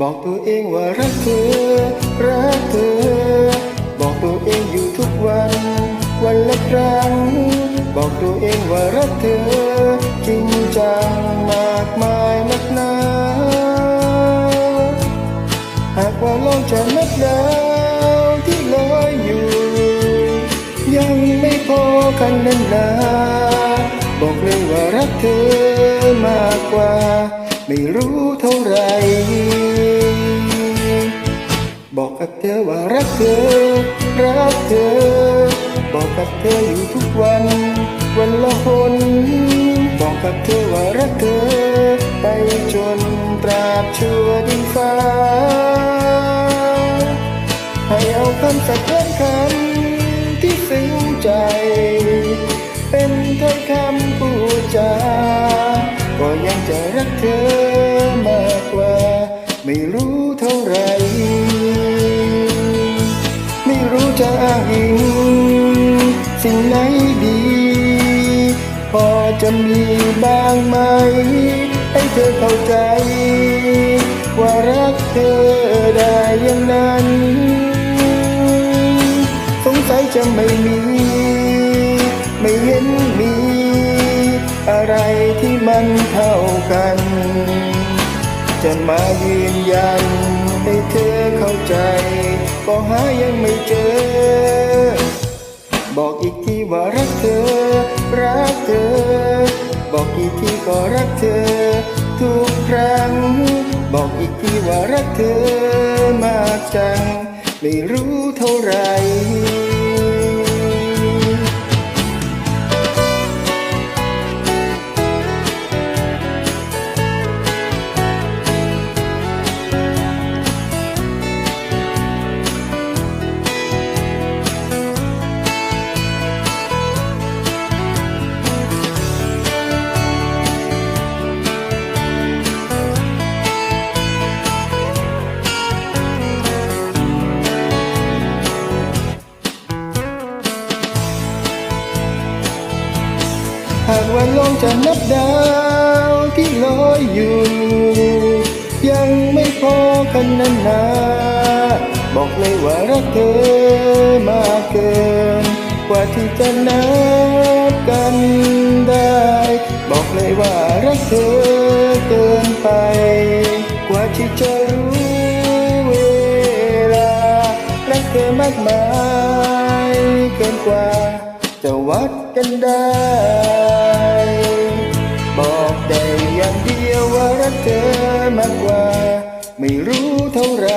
บอกตัวเองว่ารักเธอ รักเธอ บอกตัวเองอยู่ทุกวัน วันละครั้ง บอกตัวเองว่ารักเธอ จริงจังมากมายนักหนา หากว่าโลกจะนับดาวที่ลอยอยู่ ยังไม่พอกันนั้นนาบอกเลยว่ารักเธอมากกว่า ไม่รู้เท่าไหร เธอว่ารักเธอ รักเธอ บอกกับเธออยู่ทุกวัน วันละคนบอกกับเธอว่ารักเธอ ไปจนตราบชั่วดินฟ้า ให้เอาคำสักคำคำที่ซึ้งใจ เป็นถ้อยคำพูดจาก็ยังจะรักเธอมากกว่า ไม่รู้ รู้จะอ้างอิงสิ่งไหนดี พอจะมีบ้างไหม ให้เธอเข้าใจ ว่ารักเธอได้อย่างนั้น สงสัยจะไม่มี ไม่เห็นมี อะไรที่มันเท่ากัน จะมายืนยัน ก็หายังไม่เจอ บอกอีกทีว่ารักเธอ รักเธอ บอกอีกทีก็รักเธอ ทุกครั้ง บอกอีกทีว่ารักเธอมากจัง ไม่รู้เท่าไหร่ากว่าลกจะนับดาวที่ลอยอยู่ ยังไม่พอกันนั้นนาบอกเลยว่ารักเธอมากเกิน กว่าที่จะนับกันได้ บอกเลยว่ารักเธอเกินไป กว่าที่จะรู้เวลา รักเธอมากมายเกินกว่า จะวัดกันได้ บอกแต่อย่างเดียวว่ารักเธอมากกว่า ไม่รู้เท่าไหร